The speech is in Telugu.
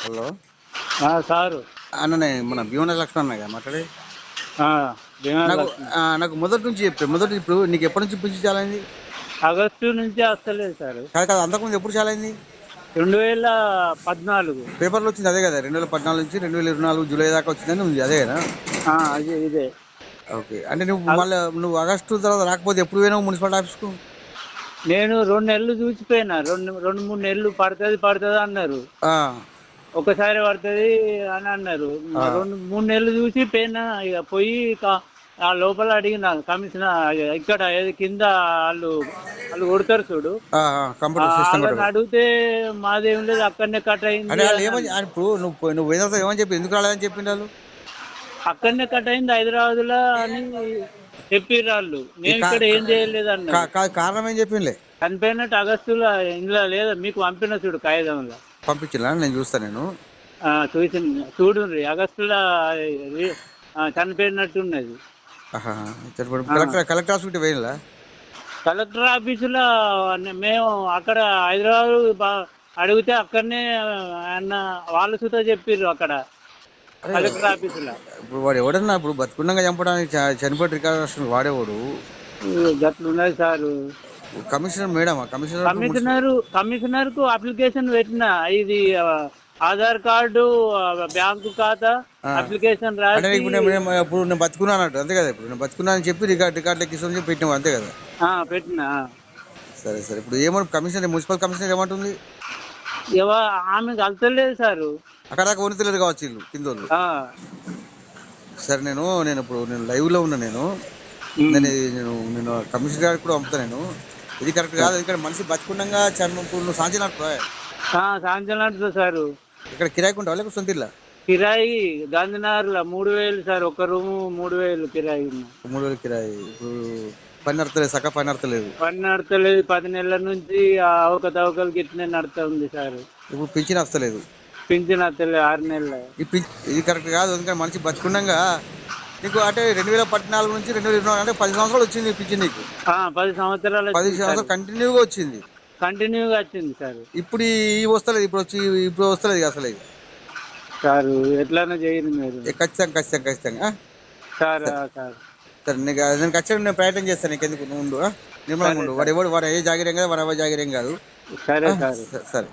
హలో? సారు. అన్న నేను మన భీమన లక్ష్మణ్ అన్న కదా మాట్లాడే నాకు నాకు మొదటి నుంచి చెప్పే మొదటి ఇప్పుడు నీకు ఎప్పటి నుంచి పిలిచి చాలా అయింది ఆగస్టు నుంచి వస్తలేదు సార్. కాదు కాదు అంతకుముందు ఎప్పుడు చాలా అయింది రెండు వేల పద్నాలుగు. పేపర్లో వచ్చింది అదే కదా రెండు వేల పద్నాలుగు నుంచి రెండు వేల ఇరవై నాలుగు జూలై దాకా వచ్చిందని ఉంది అదే కదా? అదే ఇదే. ఓకే అంటే నువ్వు మళ్ళీ నువ్వు ఆగస్టు తర్వాత రాకపోతే ఎప్పుడు పోయినావు మున్సిపల్ ఆఫీస్కు? నేను రెండు నెలలు చూసిపోయినా రెండు రెండు మూడు నెలలు పడుతుంది పడుతుంది అన్నారు. ఒకసారి పడుతుంది అని అన్నారు. రెండు మూడు నెలలు చూసి పోయినా ఇక పోయి ఆ లోపల అడిగిన కమిషనర్ ఇక్కడ ఏది కింద వాళ్ళు వాళ్ళు కొడతారు చూడు. అడిగితే మాదేం లేదు అక్కడనే కట్ అయింది ఇప్పుడు నువ్వు ఏమని చెప్పి ఎందుకు రాలేదని చెప్పిండు వాళ్ళు? అక్కడనే కట్ అయింది హైదరాబాద్లో అని చెప్పిర్రు వాళ్ళు. నేను ఇక్కడ ఏం చేయలేదు అన్న కా- కా- కారణం ఏం చెప్పిండే చనిపోయినట్టు ఆగస్టులో ఇందులో లేదా మీకు పంపిన చూడు కాగితంలో. పంపించినా నేను చూస్తాను నేను. ఆ, చూసి చూడుండ్రి ఆగస్టులో రి- ఆ, చనిపోయినట్టు ఉన్నది. ఆహా. సరిపడు. కలెక్టర్ కలెక్టర్ హాస్పిటల్ పోయినలా కలెక్టర్ ఆఫీసులో మేము అక్కడ హైదరాబాద్ అడిగితే అక్కడనే అన్న వాళ్ళు సుతా చెప్పిర్రు అక్కడ. కలెక్టర్ ఆఫీసులో. ఇప్పుడు వాడు ఎవడన్నా ఇప్పుడు బతుకుండగా చంపడానికి చనిపోయి రికార్డు వాడేవాడు? గట్లున్నది సారు. కమిషనర్ మేడమా కమిషనర్ కమిషనర్ కమిషనర్కు అప్లికేషన్ పెట్టిన ఇది ఆధార్ కార్డు బ్యాంకు ఖాతా అప్లికేషన్ రాసి ఇప్పుడు నేను నేను ఇప్పుడు నేను బతుకున్నా అన్నట్టు అంతే కదా ఇప్పుడు నేను బతుకున్నా అని చెప్పి రికార్డ్ రికార్డ్ ఎక్కిస్తామని చెప్పి పెట్టినావు అంతే కదా? పెట్టిన సరే సరే ఇప్పుడు ఏమన్నా కమిషనర్ మున్సిపల్ కమిషనర్ ఏమంటుంది? ఆమె కలతలేదు సారు. అక్కడ దాకా వణుతలేరు కావచ్చు వీళ్ళు కింద సరే నేను నేను ఇప్పుడు నేను లైవ్లో ఉన్నా. నేను నేను నేను కమిషనర్ గారికి కూడా పంపుతా నేను. ఇది కరెక్ట్ కాదు ఇక్కడ మనిషి బతుకుండగా చర్మం ఇప్పుడు నువ్వు సాంచినట్టు ఆ, సాంచనాథ్ సారు. ఇక్కడ కిరాయికి ఉంటావా లేకపోతే సొంత ఇల్లా కిరాయి గాంధీనగర్లో మూడు వేలు సార్ ఒక రూము మూడు వేలు కిరాయి. మూడు వేలు కిరాయి. ఇప్పుడు పని నడతలేదు సక్క పని నడతలేదు. పని నడతలేదు పది నెలల నుంచి ఆ అవకతవకలు గిట్లనే నడుతా ఉంది సార్. ఇప్పుడు పింఛన్ వస్తలేదు. పింఛన్ వస్తలేదు ఆరు నెలలు. ఈ ఇది కరెక్ట్ కాదు ఎందుకంటే మనిషి బతుకుండగా నీకు అంటే రెండు వేల పద్నాలుగు నుంచి రెండు వేల ఇరవై అంటే పది సంవత్సరాలు వచ్చింది పింఛన్ నీకు? పది సంవత్సరాలు పది సంవత్సరాలు కంటిన్యూగా వచ్చింది. కంటిన్యూగా వచ్చింది సార్. ఇప్పుడు ఈ వస్తలేదు ఇప్పుడు వచ్చి ఇప్పుడు వస్తలేదు అసలు ఇది. సార్ ఎట్లైనా చేయండి మీరు. ఖచ్చితంగా ఖచ్చితంగా ఖచ్చితంగా? Sir sir. సరే. నీకు నేను ఖచ్చితంగా నేను ప్రయత్నం చేస్తాను నీకు ఎందుకు నువ్వు? నిర్మలంగా ఉండు. వాడు ఎవడు వాడు ఏ జాగిరం కాదు వాడు ఎవరు జాగిరం కాదు. సరే, సరే.